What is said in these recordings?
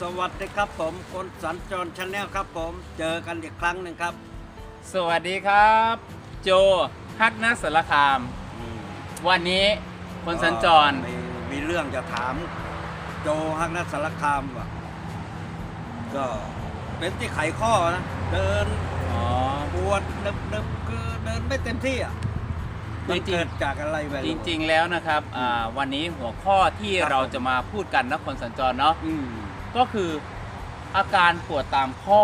สวัสดีครับผมคนสัญจรชาแนลครับผมเจอกันอีกครั้งหนึ่งครับสวัสดีครับ โจฮักนักสารคาม อืมวันนี้คนสัญจร มีมีเรื่องจะถาม โจฮักนัทสารคามว่ะก็เป็นที่ไขข้อนะเดินอ๋อ ปวดนึบนึบคือเดินไม่เต็มที่อะจริมันงๆ เกิดจากอะไรไปจริงๆแล้วนะครับอ่าวันนี้หัวข้อที่ครับเราจะมาพูดกันนะคนสัญจรเนาะ อืม ก็คืออาการปวดตามข้อ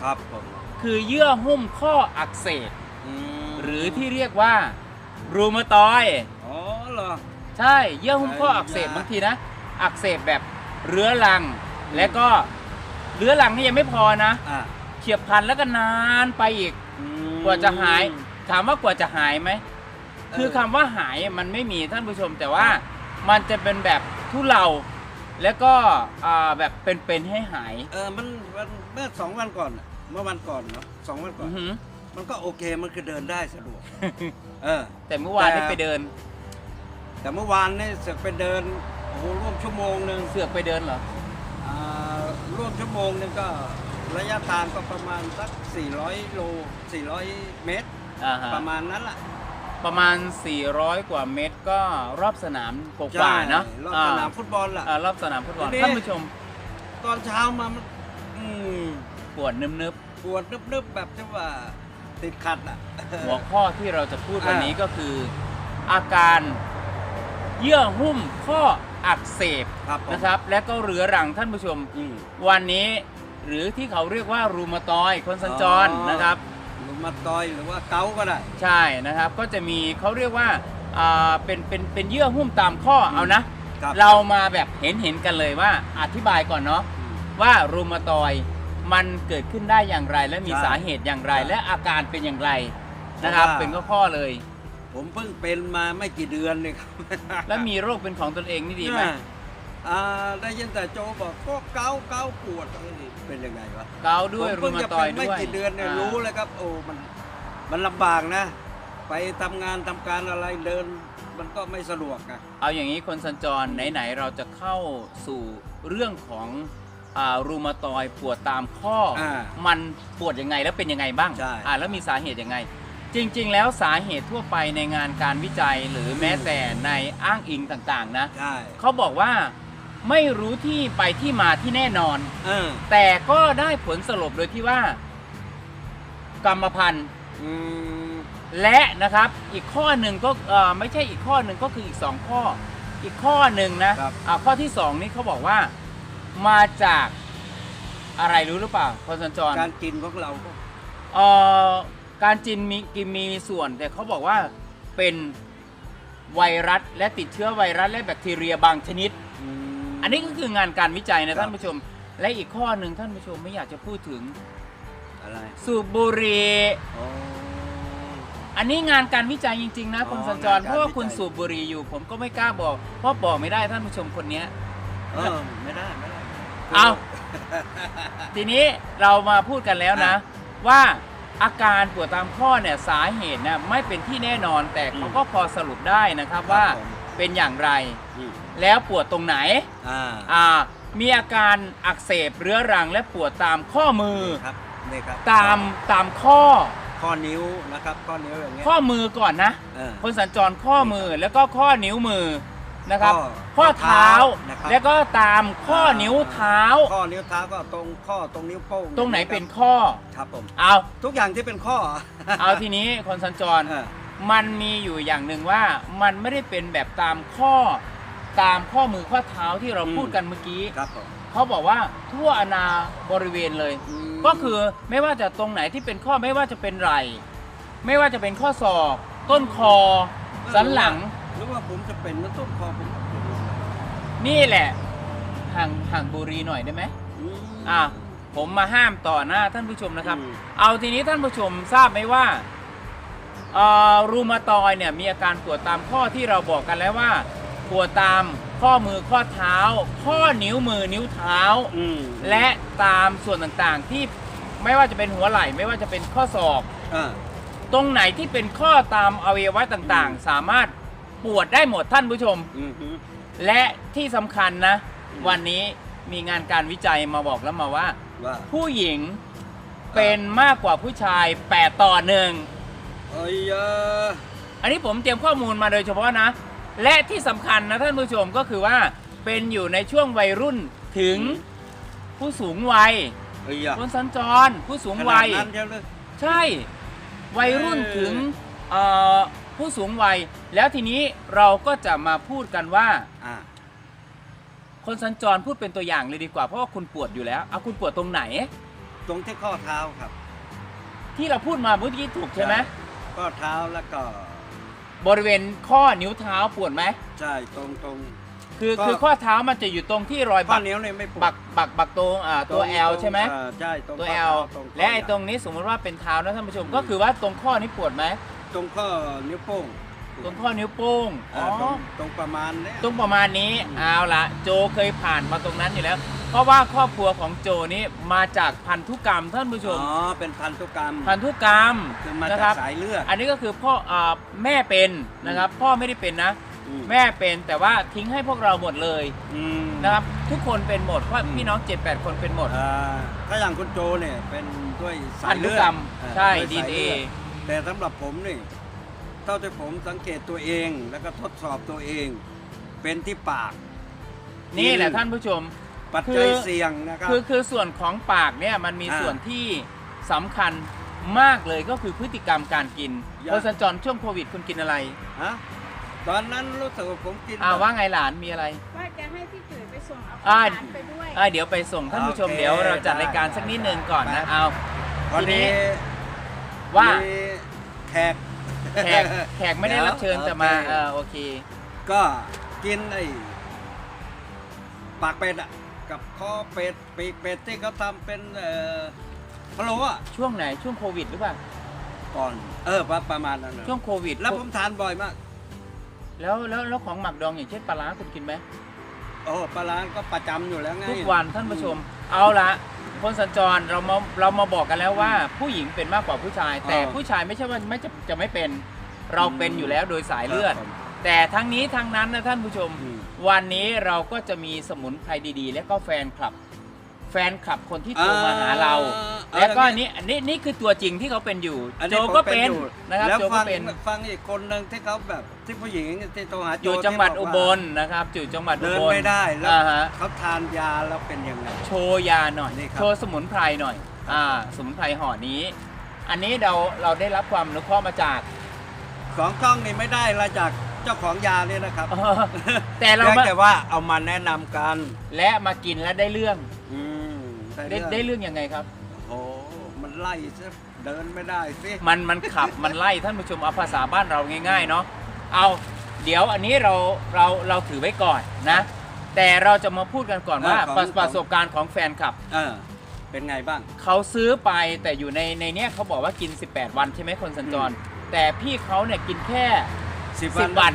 ครับผมคือเยื่อหุ้มข้ออักเสบอืมหรือที่เรียกว่ารูมาตอยด์อ๋อเหรอ ใช่เยื่อหุ้มข้อไอ้อักเสบยาบางทีนะ อักเสบแบบเรื้อรัง และก็เรื้อรังนี่ยังไม่พอนะอะเฉียบพลันแล้วก็นานไปอีก อืม กว่าจะหายถามว่ากว่าจะหายไหมเออคือคำว่าหายมันไม่มีท่านผู้ชมแต่ว่ามันจะเป็นแบบทุเลา แล้วก็อ่าแบบเป็นๆให้หายเออมันมันเมื่อสองวันก่อนน่ะเมื่อวันก่อนเนาะสองวันก่ออืน อหือมันก็โอเคมันคือเดินได้สะดวก เออ แต่เมื่อวานแต่ได้ไปเดิน แต่เมื่อวานนี่เสือกไปเดินโอ้โหร่วมชั่วโมงหนึ่งเสือกไปเดินเหรอ อ่าร่วมชั่วโมงหนึงก็ระยะทางก็ประมาณสัก400โล400 เมตร อ่าฮะประมาณนั้นแหละ ประมาณ 400 กว่าเมตรก็รอบสนามกว่าๆเนาะใช่รอบสนามฟุตบอลล่ะ อ่ารอบสนามฟุตบอลทีนี้ ท่านผู้ชมตอนเช้ามามันอืมปวดนึบปวดนึบๆแบบที่ว่าติดขัดอะ ๆหัวข้อที่เราจะพูดวันอ่านี้นี้ก็คือ อาการเยื่อหุ้มข้ออักเสบครับผมนะครับ และก็เรื้อรังท่านผู้ชม อืม วันนี้หรือที่เขาเรียกว่ารูมาตอยด์คนสัญจรอ๋อ นะครับ รูมาตอยด์หรือว่าเกาต์ก็ได้ ใช่นะครับก็จะมีเขาเรียกว่าอ่าเป็นเป็นเป็นเยื่อหุ้มตามข้อเอานะ ครับเรามาแบบเห็นเห็นกันเลยว่าอธิบายก่อนเนาะอืม ว่ารูมาตอยด์มันเกิดขึ้นได้อย่างไร และมีใช่สาเหตุอย่างไร ใช่และอาการเป็นอย่างไรนะครับ เพราะว่า เป็นข้อๆเลย ผมเพิ่งเป็นมาไม่กี่เดือนเลยครับ และมีโรคเป็นของตนเองนี่ดีไหม อ่า อ่าได้ยินแต่โจบอกก็เกาเกาปวดเอ้ยเป็นยังไงวะเกาต์ด้วยผมรูเพิ่งมาจะตอเป็ยนด์ไม่ด้วยกี่เดือนเนี่ยารู้เลยครับ โอ้มันมันลำบากนะ ไปทำงานทำการอะไรเดิน มันก็ไม่สะดวกนะเอาอย่างนี้คนสัญจรไหนๆเราจะเข้าสู่เรื่องของอ่ารูมาตอยด์ปวดตามข้ออามันปวดยังไงแล้วเป็นยังไงบ้างใช่ อ่าแล้วมีสาเหตุยังไง จริง ๆ แล้วสาเหตุทั่วไปในงานการวิจัยหรือแม้แต่ในอ้างอิงต่างๆนะ ใช่ เขาบอกว่า ไม่รู้ที่ไปที่มาที่แน่นอน เออแต่ก็ได้ผลสรุปโดยที่ว่า กรรมพันธุ์อืมและนะครับ อีกข้อหนึ่งก็เอ่อไม่ใช่อีกข้อหนึ่งก็คืออีกสองข้อ อีกข้อหนึ่งนะครับ อ่าข้อที่สองนี่เขาบอกว่า มาจากอะไรรู้หรือเปล่าคนสัญจร การกินของเราก็เอ่อการจินมีกินมีส่วน แต่เขาบอกว่าเป็นไวรัสและติดเชื้อไวรัสและแบคทีเรียบางชนิด อืม อันนี้ก็คืองานการวิจัยครันะบท่านผู้ชม และอีกข้อหนึ่งท่านผู้ชมไม่อยากจะพูดถึงอะไรสูบบุหรี่อ๋อ อันนี้งานการวิจัยจริง ๆ นะอ๋อคุณสัญจรงานการเพราะว่าวิจัยคุณสูบบุหรี่อยู่ ผมก็ไม่กล้าบอก เพราะบอกไม่ได้ท่านผู้ชมคนเนี้ย เออไม่ได้ไม่ได้เอา ทีนี้เรามาพูดกันแล้วนะ ว่าอาการปวดตามข้อเนี่ยสาเหตุนะไม่เป็นที่แน่นอนแต่เขาก็พอสรุปได้นะครับว่าเป็นอย่างไร อืม แล้วปวดตรงไหนอ่าอ่ามีอาการอักเสบเรื้อรังและปวดตามข้อมือ ครับนี่ครับตามตามข้อ ข้อนิ้วนะครับข้อนิ้วอย่างเงี้ยข้อมือก่อนนะ เออ คนสัญจรข้อมือแล้วก็ข้อนิ้วมือนะครับ ข้อข้อเท้า นะครับ แล้วก็ตามข้อนิ้วเท้า ข้อนิ้วเท้าก็ตรงข้อตรงนิ้วโป้งตรงไหนเป็นข้อครับผม เอาทุกอย่างที่เป็นข้อเอาทีนี้คนสัญจร เออมันมีอยู่อย่างหนึ่งว่ามันไม่ได้เป็นแบบตามข้อ ตามข้อมือข้อเท้าที่เราพูดกันเมื่อกี้ ครับผมเขาบอกว่าทั่วอนาบริเวณเลยมก็คือไม่ว่าจะตรงไหนที่เป็นข้อไม่ว่าจะเป็นไหล่ไม่ว่าจะเป็นข้อศอก ต้นคอ สันหลัง หรือว่าผมจะเป็นมันต้นคอผมก็ปวดนี่แหละ ห่างห่างบุรีหน่อยได้ไหมมอะผมมาห้ามต่อหน้าท่านผู้ชมนะครับอืมเอาทีนี้ท่านผู้ชมทราบไหมว่าเอ่อรูมาตอยด์เนี่ยมีอาการปวดตามข้อที่เราบอกกันแล้วว่า ปวดตามข้อมือข้อเท้า ข้อนิ้วมือนิ้วเท้า อืมและตามส่วนต่างๆที่ไม่ว่าจะเป็นหัวไหล่ไม่ว่าจะเป็นข้อศอก อ่า ตรงไหนที่เป็นข้อตามอวัยวะต่างๆสามารถปวดได้หมดท่านผู้ชม อืมฮึ และที่สำคัญนะวันนี้มีงานการวิจัยมาบอกแล้วมาว่า ว่าผู้หญิงเป็นมากกว่าผู้ชาย 8 ต่อหนึ่ง เอ้ยเอ่ออันนี้ผมเตรียมข้อมูลมาโดยเฉพาะนะ และที่สำคัญนะท่านผู้ชมก็คือว่าเป็นอยู่ในช่วงวัยรุ่นถึงผู้สูงวัยเอ้ยอะคนสัญจรผู้สูงขนาวัดยนั้นใช่ไหมใช่วัยรุ่นเออถึงเอ่อผู้สูงวัย แล้วทีนี้เราก็จะมาพูดกันว่า อ่า คนสัญจรพูดเป็นตัวอย่างเลยดีกว่าเพราะว่าคุณปวดอยู่แล้วเอาคุณปวดตรงไหน ตรงที่ข้อเท้าครับ ที่เราพูดมาเมื่อกี้ถูกใช่ไหม ข้อเท้าแล้วก็ บริเวณข้อนิ้วเท้าปวดไหมใช่ตรงตรง คือก็ คือข้อเท้ามันจะอยู่ตรงที่รอยข้อบักนิ้วเนี่ยไม่ปวดบักบักบักตรงอ่าตัวรง L ใช่ไหมอ่าใช่ตรงตัวข้ L อเท้าข้และไอ้ใหญ่ตรงนี้สมมติว่าเป็นเท้านะท่านผู้ชมอืมก็คือว่าตรงข้อนี้ปวดไหมตรงข้อนิ้วโป้ง ตรงข้อนิ้วโป้งอ๋อ่าอตรงตรงประมาณเนี้ย ตรงประมาณนี้อืมเอาละโจเคยผ่านมาตรงนั้นอยู่แล้ว เพราะว่าครอบครัวของโจนี้มาจากพันธุกรรมท่านผู้ชอ๋มอเป็นพันธุกรรม พันธุกรรมคือมานะคจารักบสายเลือด อันนี้ก็คือพ่ออ่าแม่เป็นนะครับ พ่อไม่ได้เป็นนะอืมแม่เป็นแต่ว่าทิ้งให้พวกเราหมดเลยอืมนะครับ ทุกคนเป็นหมดเพราะอืมพี่น้อง7-8คนเป็นหมดอ่าถ้าอย่างคุณโจเนี่ยเป็นด้วยสาพัยนธุเลือกรดรมอ่าใช่ด้วยดีสายเอลืดแต่สำหรับผมนี่เท่าที่ผมสังเกตตัวเองแล้วก็ทดสอบตัวเอง เป็นที่ปาก นี่แหละท่านผู้ชม ปัจคืจัยอเสี่ยงนะครับ คือคือส่วนของปากเนี่ยมันมีอ่าส่วนที่สำคัญมากเลยก็คือพฤติกรรมการกินอย่า คนสัญจรช่วงโควิดคุณกินอะไรฮะตอนนั้นรู้สึกว่าผมกิน อ่าแบบว่าไงหลานมีอะไร ว่าจะให้พี่จุ๋ยไปส่งเอาอ่าหลานไปด้วย อ่าเดี๋ยวไปส่งท่านผู้ชมโอเคเดี๋ยวเราจัดรายการได้สักนิดนึงก่อนนะได้ เอาวันนี้ว่ามีแขก แขกแขกไม่ได้รับเชิญเดี๋ยวแต่มาโอเคเออโอเค ก็กินไอ้ปากเป็ดอะกับคอเป็ดปีกเป็ดที่เขาทำเป็นเอ่อพะโล้อะช่วงไหนช่วงโควิดหรือเปล่าก่อนเออประประมาณนั้นนะช่วงโควิด แล้วผมทานบ่อยมาก แล้วแล้วแล้วของหมักดองอย่างเช่นปลาร้าคุณกินไหมโอ้ปลาร้าก็ประจำอยู่แล้วไงทุกวันท่านผู้ชม เอาละ คนสัญจรเรามาเรามาบอกกันแล้วว่า ผู้หญิงเป็นมากกว่าผู้ชาย แต่ผู้ชายไม่ใช่ว่าไม่จะจะไม่เป็นเราเป็นอยู่แล้วโดยสายเลือดครับผมแต่ทั้งนี้ทั้งนั้นนะท่านผู้ชมอืมวันนี้เราก็จะมีสมุนไพรดีๆ และก็แฟนคลับ แฟนคลับคนที่โทรมาหาเราอ่า แล้วก็เอาอย่างนี้นี่อันนี้นี่คือตัวจริงที่เขาเป็นอยู่อันโจนี้ผมก็เป็นอยู่นะครับแล้วโจฟัก็งเป็นฟังอีกคนหนึ่งที่เขาแบบที่ผู้หญิงที่โทรหาโจอยู่จังหวัดที่อุกบว่าลนะครับอยู่จังหวัดอุเดินบลไม่ได้แล้วอ่าฮะเขาทานยาแล้วเป็นยังไงโชว์ยาหน่อยนี่ครับโชว์สมุนไพรหน่อยอ่าสมุนไพรห่อนี้ อันนี้เราเราได้รับความอนุเคราะห์มาจากสองกล้องนี่ไม่ได้ละจากเจ้าของยาเนี่ยนะครับ แต่เราพียงมาแต่ว่าเอามาแนะนำกัน และมากินแล้วได้เรื่องอืมได้ได้เรื่องยังไงครับโอ้โหมัน ไล่ซะเดินไม่ได้สิมันมันขับมันไล่ท่านผู้ชมเอาภาษาบ้านเราง่ายๆเนาะเอาเดี๋ยวอันนี้เราเราเราถือไว้ก่อนนะ แต่เราจะมาพูดกันก่อนว่าเออของประประสบการณ์ของแฟนคลับ เออเป็นไงบ้าง เขาซื้อไปแต่อยู่ในในเนี้ยเขาบอกว่ากิน 18 วันใช่ไหมคนสัญจร แต่พี่เขาเนี่ยกินแค่ สิบ10 วัน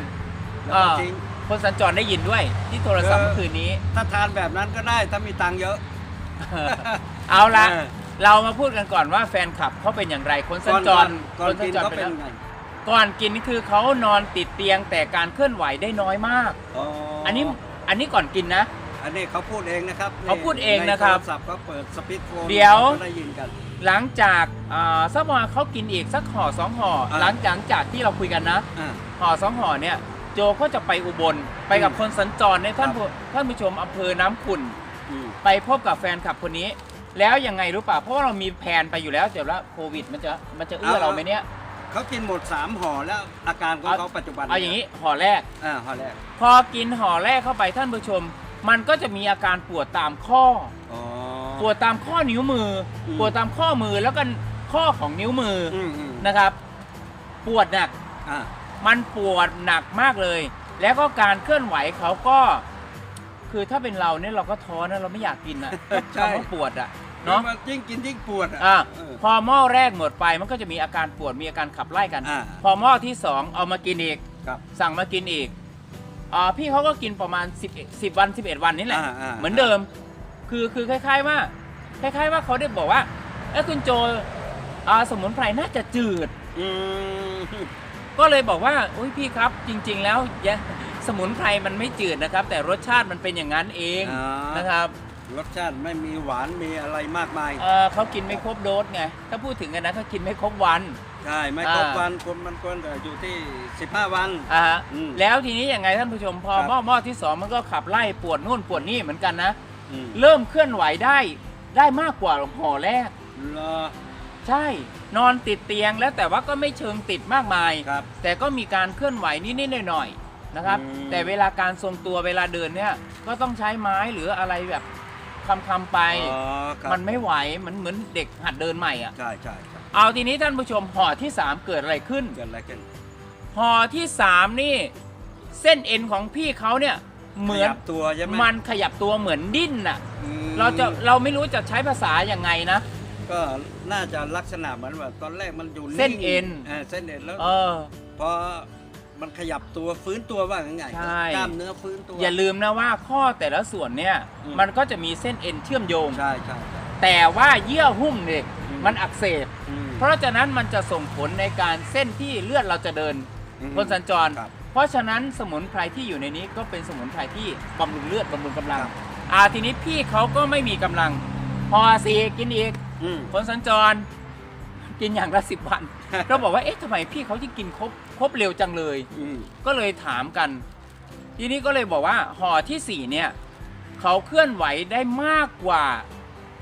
แล้วก็ทิ้งคนสัญจรได้ยินด้วย ที่โทรศัพท์เออเมื่อคืนนี้ ถ้าทานแบบนั้นก็ได้ถ้ามีตังค์เยอะ เอาละเออ เรามาพูดกันก่อนว่าแฟนคลับเขาเป็นอย่างไรคนสัญจรก่อนคก่อนนสักิญนจรก็ไปเป็นแล้วไง ก่อนกินคือเขานอนติดเตียงแต่การเคลื่อนไหวได้น้อยมากอ๋ออันนี้อันนี้ก่อนกินนะ อันนี้เขาพูดเองนะครับเขาพูดเองนะครับใโทศัพท์เขาเปิดสปีกโฟนเดี๋ยวขาได้ยินกัน หลังจากอ่าสักประมาณเขากินอีกสักห่อสองห่ออ่าหลังจากจากที่เราคุยกันนะอ่าห่อสองห่อเนี่ยโจก็จะไปอุบลไปกับอืมคนสัญจรในยท่านครับผู้ท่านผู้ชมอำเภอน้ำขุ่นอืมไปพบกับแฟนคลับคนนี้ แล้วยังไงรู้ป่ะเพราะว่าเรามีแผนไปอยู่แล้วเดี๋ยวว่าโควิดมันจะมันจะเอื้อเราไหมเนี่ยเขากินหมดสามห่อแล้วอาการของเอาเขาปัจจุบันเอาอย่างนี้ห่อแรกอ่าห่อแรก พอกินห่อแรกเข้าไปท่านผู้ชม มันก็จะมีอาการปวดตามข้ออ๋อปวดตามข้อนิ้วมืออมปวดตามข้อมือแล้วก็ข้อของนิ้วมือออืมอืมนะครับ ปวดหนักอ่ามันปวดหนักมากเลย แล้วก็การเคลื่อนไหวเขาก็ คือถ้าเป็นเราเนี่ยเราก็ท้อนะเราไม่อยากกินอะใช่คำว่าปวดอะ เนาะมันยิ่งกินยิ่งปวดอะ อะเออ พอหม้อแรกหมดไปมันก็จะมีอาการปวดมีอาการขับไล่กัน อ่า พอหม้อที่สองเอามากินอีก ครับ สั่งมากินอีกอ่าพี่เขาก็กินประมาณ 10 10วัน 11 วันนี่แหละ อ่าอ่า เหมือนเดิม คือคือคล้าย ๆว่า คล้าย ๆ ว่าเขาได้บอกว่าเอ้ยคุณโจอ่าสมุนไพรน่าจะจืด อืม ก็เลยบอกว่าอุ้ยพี่ครับ จริง ๆ แล้วยะสมุนไพรมันไม่จืดนะครับ แต่รสชาติมันเป็นอย่างนั้นเองอ่าน นะครับ รสชาติไม่มีหวานมีอะไรมากมาย เออเขากินไม่ครบโดสไง ถ้าพูดถึงกันนะเขากินไม่ครบวัน ใช่ ไม่ครบอ่าวันคนมันควรจะอยู่ที่ 15 วันอ่าฮะอืม แล้วทีนี้ยังไงท่านผู้ชมพอครับหม้อหม้อที่สองมันก็ขับไล่ปวดนู่นปวดนี่เหมือนกันนะ อืม เริ่มเคลื่อนไหวได้ได้มากกว่าห่อแรกเหรอใช่ นอนติดเตียงแล้วแต่ว่าก็ไม่เชิงติดมากมาย ครับ แต่ก็มีการเคลื่อนไหวนิดๆหน่อยๆนะครับ อืม แต่เวลาการทรงตัวเวลาเดินเนี่ยก็ต้องใช้ไม้หรืออะไรแบบ คำๆไป อ๋อครับมันไม่ไหวมันเหมือนเด็กหัดเดินใหม่อะ ใช่ใช่ใช่เอาทีนี้ท่านผู้ชมห่อที่ 3 เกิดอะไรขึ้นเกิดอะไรขึ้นห่อที่ 3 นี่ เส้นเอ็นของพี่เขาเนี่ยเหมือนขยับตัวใช่ไหมมันขยับตัวเหมือนดิ้นน่ะ อืมเราจะเราไม่รู้จะใช้ภาษาอย่างไงนะ ก็น่าจะลักษณะเหมือนว่าตอนแรกมันอยู่เส้นเอ็นาเส้นเอ็นแล้ว เออ พอ มันขยับตัวฟื้นตัวว่าง่ายๆใช่ กล้ามเนื้อฟื้นตัว อย่าลืมนะว่าข้อแต่ละส่วนเนี่ยอืม มันก็จะมีเส้นเอ็นเชื่อมโยง ใช่ใช่ใช่ แต่ว่าเยื่อหุ้มเนี่ยอืม มันอักเสบ อืม เพราะฉะนั้นมันจะส่งผลในการเส้นที่เลือดเราจะเดินอืมคนสัญจร ครับเพราะฉะนั้นสมุนไพรที่อยู่ในนี้ก็เป็นสมุนไพรที่บำรุงเลือดบำรุงกำลังครับ อ่าทีนี้พี่เขาก็ไม่มีกำลัง พอสีกินอีกอืม คนสัญจร กินอย่างละสิบวันเราบอกว่าเอ๊ะทำไมพี่เขาที่กินครบครบเร็วจังเลย อืมก็เลยถามกัน ทีนี้ก็เลยบอกว่าห่อที่สี่เนี่ยเขาเคลื่อนไหวได้มากกว่า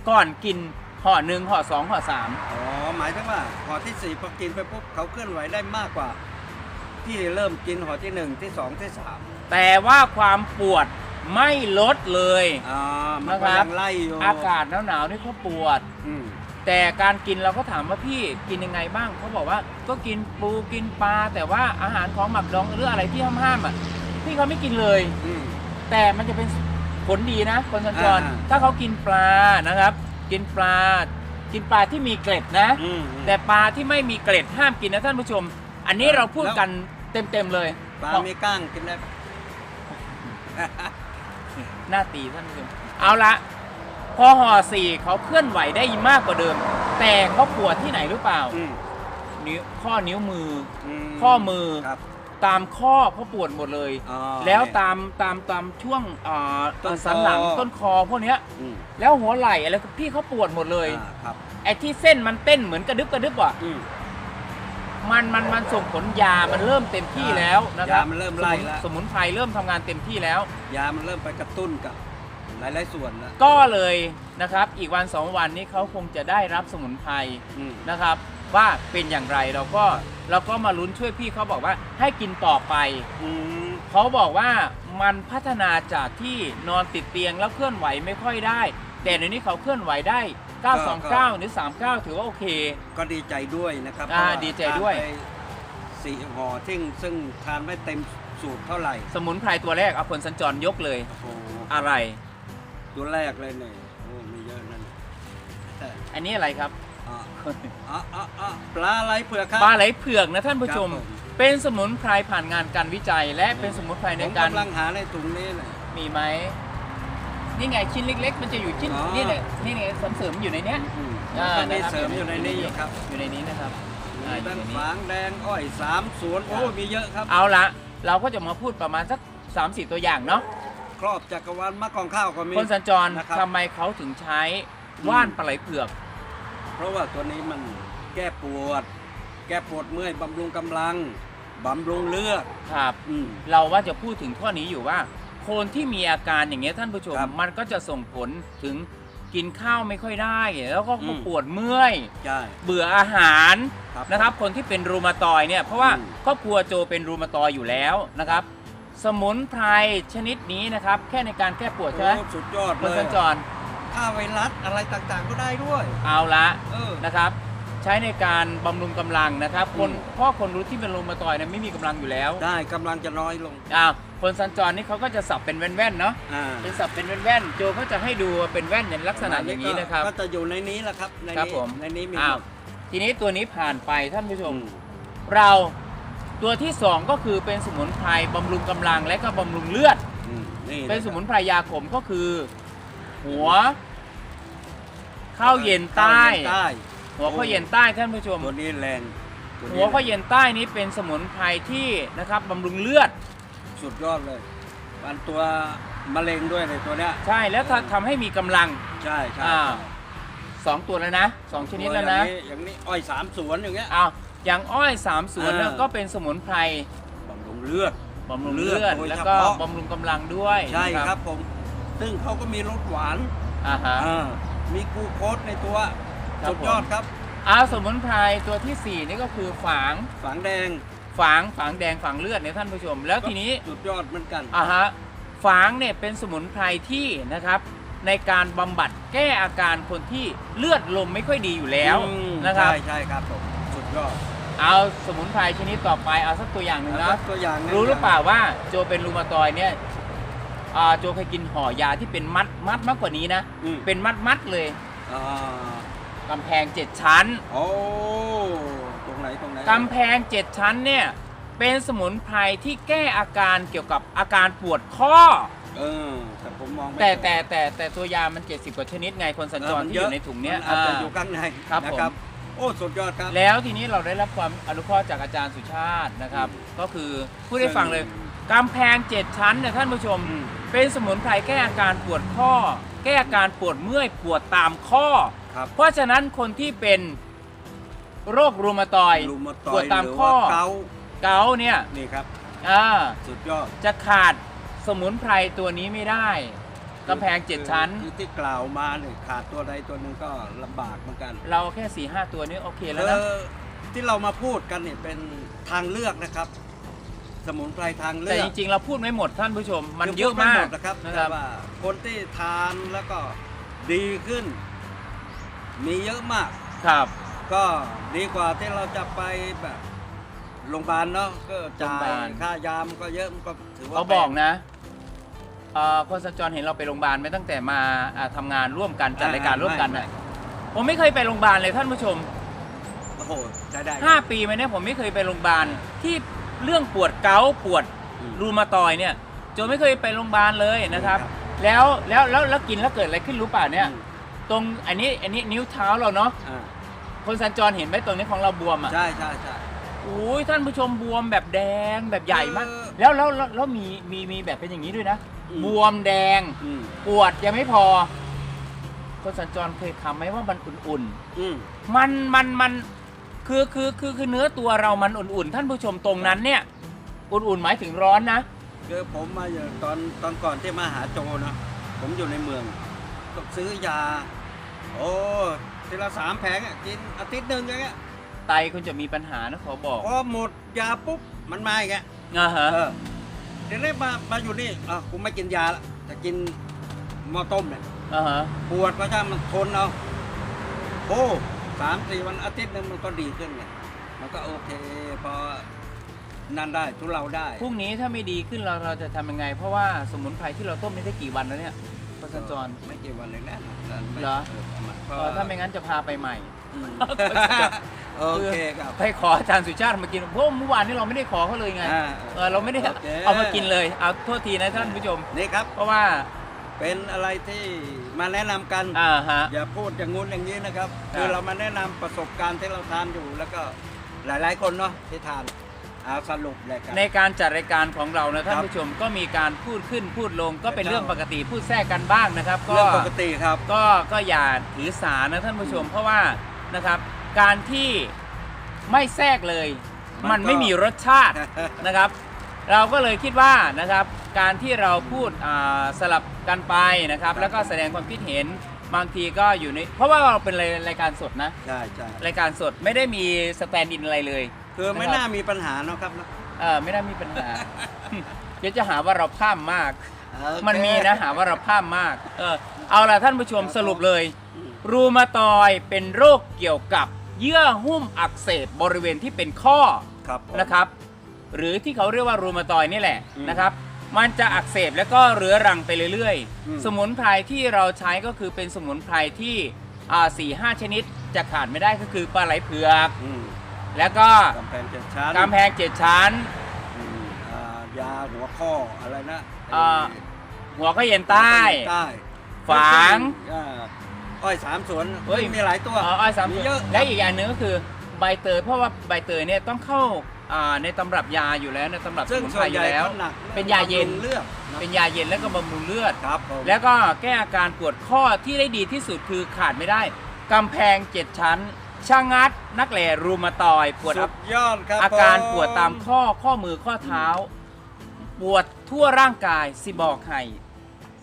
ก่อนกินห่อหนึ่งห่อสองห่อสามอ๋อหมายถึงว่าห่อที่สี่พอกินไปปุ๊บเขาเคลื่อนไหวได้มากกว่า ที่เริ่มกินห่อที่หนึ่งที่สองที่สามแต่ว่าความปวดไม่ลดเลย อ่ามันก็นะครับ ยังไล่อยู่อากาศหนาวๆนี่เขาปวด อืม แต่การกินเราก็ถามว่าพี่กินยังไงบ้างเขาบอกว่าก็กินปูกินปลาแต่ว่าอาหารของหมักดองหรืออะไรที่ห้ามๆอะพี่เขาไม่กินเลย อืม แต่มันจะเป็นผลดีนะคนสัญจรอ่า ถ้าเขากินปลานะครับ กินปลา กินปลาที่มีเกล็ดนะ อืมแต่ปลาที่ไม่มีเกล็ดห้ามกินนะท่านผู้ชม อันนี้ครับเราพูดแล้วกันเต็มๆเลยปลามีก้างกินได้ หน้าตีท่านผู้ชมเอาละ พอห่อสี่เขาเคลื่อนไหวได้มากกว่าเดิม แต่เขาปวดที่ไหนหรือเปล่าอืมนิ้วข้อนิ้วมือมข้อมือ ครับ ตามข้อเขาปวดหมดเลย อ๋อแล้วตามตามตามช่วงอ่าต้นคอ สันหลังต้นคอพวกเนี้ย อืมแล้วหัวไหล่อะไรพี่เขาปวดหมดเลยอ่าครับไอ้ที่เส้นมันเต้นเหมือนกระดึบกระดึบอะ อืม มันมันมันส่งผลยามันเริ่มเต็มที่แล้วนะครับยามันเริ่มไล่แล้ว สมุนสมุนไพรเริ่มทำงานเต็มที่แล้ว ยามันเริ่มไปกระตุ้นกับ หลายๆส่วนแล้วก็เลยนะครับอีกวันสองวันนี้เขาคงจะได้รับสมุนไพรอืมนะครับ ว่าเป็นอย่างไรเราก็เราก็มาลุ้นช่วยพี่เขาบอกว่าให้กินต่อไป อืมเขาบอกว่ามันพัฒนาจากที่นอนติดเตียงแล้วเคลื่อนไหวไม่ค่อยได้ แต่ในนี้เขาเคลื่อนไหวได้ 929 หรือ 39 ถือว่าโอเค ก็ดีใจด้วยนะครับอ่าเพระดีใจด้วย ทานไปสี่ห่อที่ซึ่งทานไม่เต็มสูตรเท่าไหร่สมุนไพรตัวแรกเอาผลสัญจรยกเลย โอ้โหอะไร ตัวแรกเลยเนี่ยโอ้มีเยอะนั่นแต่อันนี้อะไรครับอะอะอะอะปลาไหลเผือกครับปลาไหลเผือกนะท่านผู้ชม ครับผมเป็นสมุนไพรผ่านงานการวิจัย และเป็นสมุนไพรในผมการกำลังหาในถุงนี้เลย มีไหมนี่ไงชิ้นเล็ก ๆ มันจะอยู่ชิ้นอ๋อ นี่เลยนี่ไงเสริมๆอยู่ในเนี้ย อืมอ่าแล้วก็มีนะครับ เสริมอยู่ในนี้อยู่ครับอยู่ในนี้นะครับอ่าอยู่ตั้งในนี้ ฝางแดงอ้อยสามสวนโอ้มีเยอะครับ เอาละเราก็จะมาพูดประมาณสัก3 4ตัวอย่างเนาะ ครอบจักรวาลมะกองข้าวก็มี คนสัญจรนะครับ ทำไมเขาถึงใช้ว่านปลาไหลเผือก เพราะว่าตัวนี้มันแก้ปวด แก้ปวดเมื่อยบำรุงกำลังบำรุงเลือดครับ อืม เราว่าจะพูดถึงข้อนี้อยู่ว่า คนที่มีอาการอย่างเงี้ยท่านผู้ชม ครับมันก็จะส่งผลถึงกินข้าวไม่ค่อยได้ แล้วก็อืม ปวดเมื่อย ใช่ เบื่ออาหารครับนะครับ คนที่เป็นรูมาตอยเนี่ยเพราะว่าอืม ครอบครัวโจเป็นรูมาตอยอยู่แล้วนะครับ สมุนไพรชนิดนี้นะครับ แค่ในการแก้ปวดใช่ไหมโอ้สุดยอดคเลนยสัญจรฆ่าไวรัสอะไรต่างๆก็ได้ด้วย เอาละเออ นะครับ ใช้ในการบำรุงกำลังนะครับ คนอืมเพราะคนรู้ที่เป็นรูมาตอยเนี่ยไม่มีกำลังอยู่แล้วได้กำลังจะน้อยลง อ้าวคนสัญจรนี่เขาก็จะสับเป็นแว่นๆเนาะอ่าเป็นสับเป็นแว่นๆโจเขาจะให้ดูว่าเป็นแว่นในลักษณะอย่างนี้นะครับ ก็จะอยู่ในนี้แหละครับ ในครับนี้ผม ในนี้มีอ้าวหมดทีนี้ตัวนี้ผ่านไปท่านผู้ชอืมมเรา ตัวที่สองก็คือเป็นสมุนไพรบำรุงกำลังและก็บำรุงเลือด อืมนี่เป็นสมุนไพรยาขมก็คือ หัวข้าวเย็นใต้ ข้าวเย็นใต้หัวข้าวเย็นใต้ท่านผู้ชม ตัวนี้แรงตันี้หัวข้าวเย็นใต้นี้เป็นสมุนไพรที่นะครับบำรุงเลือด สุดยอดเลยมันตัวมะเร็งด้วยในตัวเนี้ย ใช่แล้วทำทำให้มีกำลังใช่ใช่อ่าสองตัวแล้วนะสองชนิดแล้วนะอย่างอย่างนี้อ้อยสามสวนอย่างเงี้ย อ้าว อย่างอ้อยสามสวนอ่าเนี่ยก็เป็นสมุนไพรบำรุงเลือด บำรุงเลือด เลือดโดยแล้วเฉก็พาะ บำรุงกำลังด้วยใช่นะครับผม ซึ่งเขาก็มีรสหวานอ่าฮะ อ่ามีกลูโคสในตัวครับ สุดยอดครับ เอาสมุนไพรตัวที่สี่นี่ก็คือฝางฝางแดงฝางฝางแดงฝางเลือดเนี่ยท่านผู้ชม แล้วทีนี้สุดยอดเหมือนกัน อ่าฮะฝางเนี่ยเป็นสมุนไพรที่นะครับ ในการบำบัดแก้อาการคนที่เลือดลมไม่ค่อยดีอยู่แล้วอืมนะครับ ใช่ใช่ครับผมสุดยอด เอาสมุนไพรชนิดต่อไปเอาสักตัวอย่างหนึ่งแล้วนะก็ตัวอย่างนะรู้หรือเปล่าว่าโจเป็นรูมาตอยด์เนี่ยอ่าโจเคยกินห่อยาที่เป็นมัดมัดมากกว่านี้นะอืมเป็นมัดมัดเลยอ่ากำแพงเจ็ดชั้นโอ้ตรงไหนตรงไหนกำแพงเจ็ดชั้นเนี่ยเป็นสมุนไพรที่แก้อาการเกี่ยวกับอาการปวดข้อเออแต่ผมมองไม่แต่เห็นแต่แต่แต่ตัวยามัน 70 กว่าชนิดไงคนสัญจรเมันที่อยู่ในถุงเนี้ยมัอาจจะอ่าอยู่ข้างในครับนะผมครับโอ้สุดยอดครับ แล้วทีนี้เราได้รับความอนุเคราะห์จากอาจารย์สุชาตินะครับอืมก็คือพูดให้ฟังเลยกำแพงเจ็ดชั้นเนี่ยท่านผู้ชม อืม เป็นสมุนไพรแก้อาการปวดข้อ แก้อาการปวดเมื่อยปวดตามข้อ ครับเพราะฉะนั้นคนที่เป็นโรครูมาตอยด์รูมาตปอวยดด์ตามหรือข้อว่าเกาต์เกาต์เนี่ยนี่ครับ อ่า สุดยอด จะขาดสมุนไพรตัวนี้ไม่ได้ กำแพงเจ็ดชั้น คือที่กล่าวมาเนี่ยขาดตัวใดตัวหนึ่งก็ลำบากเหมือนกันเราแค่สี่ห้าตัวนี้โอเคแล้วเอนะอที่เรามาพูดกันเนี่ยเป็นทางเลือกนะครับ สมุนไพรทางเลืแต่อกจริงๆ เราพูดไม่หมดท่านผู้ชม มันคืเยอะพูดไมากหดนะครับนะคแต่รับ ว่าคนที่ทานแล้วก็ดีขึ้น มีเยอะมาก ครับ ก็ดีกว่าที่เราจะไปแบบโรงพยาบาลเนาะก็จ่าโรงพยาบาลยค่ายามันก็เยอะมันก็ถือว่าเขาบอกนะ เอ่อคนสัญจรเห็นเราไปโรงพยาบาลไม่ตั้งแต่มาอ่าทำางานร่วมกันจัดรายการร่วมกันไไนะผมไม่เคยไปโรงพยาบาลเลยท่านผู้ชม โอ้โหได้ได้5ปีมาเนี้ยผมไม่เคยไปโรงพยาบาลที่เรื่องปวดเกาต์ปวดอืมรูมาตอยด์เนี่ยโจไม่เคยไปโรงพยาบาลเลยนะครับครับแล้วแล้วแล้วแล้วกินแล้วเกิดอะไรขึ้นรู้ป่ะเนี่ย อืม ตรงอันนี้อันนี้นิ้วเท้าเราเนาะอ่าคนสัญจรเห็นไหมตรงนี้ของเราบวมอะใช่ใช่ใช่ อุ้ยท่านผู้ชมบวมแบบแดงแบบใหญ่มาก เออ แล้วแล้วแล้วแล้วมีมีมีแบบเป็นอย่างนี้ด้วยนะอืม บวมแดง อืมปวดยังไม่พอ คนสัญจรเคยคำไหมว่ามันอุ่นอืมๆ มันมันมันคือคือคือคือเนื้อตัวเรามันอุ่นๆ ท่านผู้ชมตรงนั้นเนี่ย อุ่นๆหมายถึงร้อนนะ คือผมมาอยู่ตอนตอนก่อนที่มาหาโจเนาะผมอยู่ในเมืองต้องซื้อยา โอ้ทีละสามแผงอะกินอาทิตย์หนึ่งอย่างเงี้ยไตคุณจะมีปัญหานะขอบอกพอหมดยาปุ๊บมันมาอีกอะอ่าฮะเออ เดี๋ยวนี้มามาอยู่นี่อะกูไม่กินยาละจะกินหม้อต้มเนี่ยอ่าฮะปวดก็ช่างมันทนเอาโอ้สามสี่วันอาทิตย์หนึงมันก็ดีขึ้นไงมันก็โอเคพอนั่นได้ทุเราได้ พรุ่งนี้ถ้าไม่ดีขึ้นเราเราจะทำยังไง เพราะว่าสมุนไพรที่เราต้มนี่ได้กี่วันแล้วเนี่ยคนสัญจร ไม่กี่วันเลยนะแต่ไม่เหรอประมาณ เออถ้าไม่งั้นจะพาไปใหม่อืม โอเคครับไปขออาจารย์สุชาติมากินเพราะเมื่อวานนี้เราไม่ได้ขอเขาเลยไงอ่าเออเราไม่ได้โอเค เอามากินเลยเอาโทษทีนะท่านผู้ชม นี่ครับ เพราะว่าเป็นอะไรที่มาแนะนำกัน อ่าฮะ อย่าพูดอย่างงู้นอย่างนี้นะครับ ครับ คือเรามาแนะนำประสบการณ์ที่เราทานอยู่ แล้วก็หลาย ๆ คนเนาะที่ทานเอาสรุปเลยครับ ในการจัดรายการของเรานะท่านครับผู้ชมก็มีการพูดขึ้นพูดลงก็เป็นครับเรื่องปกติพูดแทรกกันบ้างนะครับ ก็ เรื่องปกติครับ ก็ก็อย่าถือสานะท่านผู้ชม เพราะว่านะครับ การที่ไม่แทรกเลย มัมันนก็ไม่มีรสชาตินะครับ เราก็เลยคิดว่านะครับ การที่เราพูดอ่าสลับกันไปนะครับครับ แล้วก็แสดงความคิดเห็นบางทีก็อยู่ใน เพราะว่าเราเป็นรายการสดนะใช่ใช่รายการสดไม่ได้มีสแตนด์อินอะไรเลย คือไม่นะครับน่ามีปัญหาเนาะครับเนอะเออไม่ได้มีปัญหาเดี๋ยวจะหาว่าเราพร่ำมากโอเคมันมีนะหาว่าเราพร่ำมาก เออเอาล่ะท่านผู้ชมสรุปเลยอืมรูมาตอยด์เป็นโรคเกี่ยวกับ เยื่อหุ้มอักเสบบริเวณที่เป็นข้อครับผม นะครับ หรือที่เขาเรียกว่ารูมาตอยด์นี่แหละอืมนะครับ มันจะอักเสบแล้วก็เรื้อรังไปเรื่อยอืม ๆ สมุนไพรที่เราใช้ก็คือเป็นสมุนไพรที่อ่าสี่ห้าชนิดจะขาดไม่ได้ก็คือปลาไหลเผือก อืมแล้วก็กำแพงเจ็ดชั้นกำแพงเจ็ดชั้น อืมอ่ายาหัวข้ออะไรนะอ่าหัวก็เย็นใต้ ใต้ฝาง อ่า อ้อยสามสวนเฮ้ย มีหลายตัว อ๋ออ้อยสามมีตัวเยอะ และอีกอย่างหนึ่งก็คือใบเตยเพราะว่าใบเตยเนี่ยต้องเข้าอ่าในตำรับยาอยู่แล้วในตำรับสซึ่งมุนส่ไพรวนอใหญ่ยู่แล้ว เขาหนักเป็นยาเย็นบำรุงเลือดะเป็นยาเย็นแล้วก็บำรุงเลือด ครับผมแล้วก็แก้อาการปวดข้อที่ได้ดีที่สุดคือขาดไม่ได้กำแพงเจ็ดชั้นชะงัด นักแหล่รูมาตอยด์ปวดสุดยอดครับอาการผมปวดตามข้อข้อมือข้อเท้า ปวดทั่วร่างกายสิบอกให้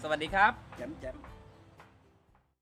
สวัสดีครับ แจ่มๆ